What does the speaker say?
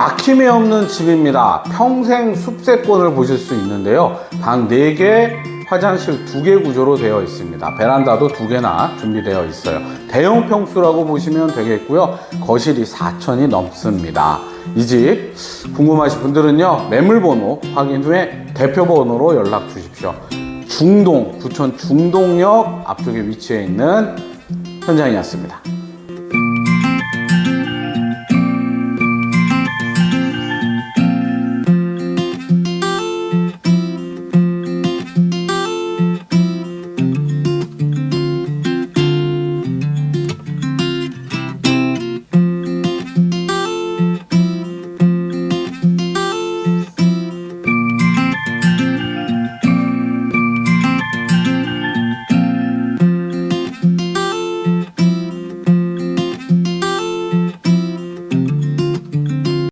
막힘이 없는 집입니다. 평생 숲세권을 보실 수 있는데요. 방 4개, 화장실 2개 구조로 되어 있습니다. 베란다도 2개나 준비되어 있어요. 대형 평수라고 보시면 되겠고요. 거실이 4천이 넘습니다. 이 집 궁금하신 분들은요. 매물번호 확인 후에 대표번호로 연락 주십시오. 중동, 부천 중동역 앞쪽에 위치해 있는 현장이었습니다.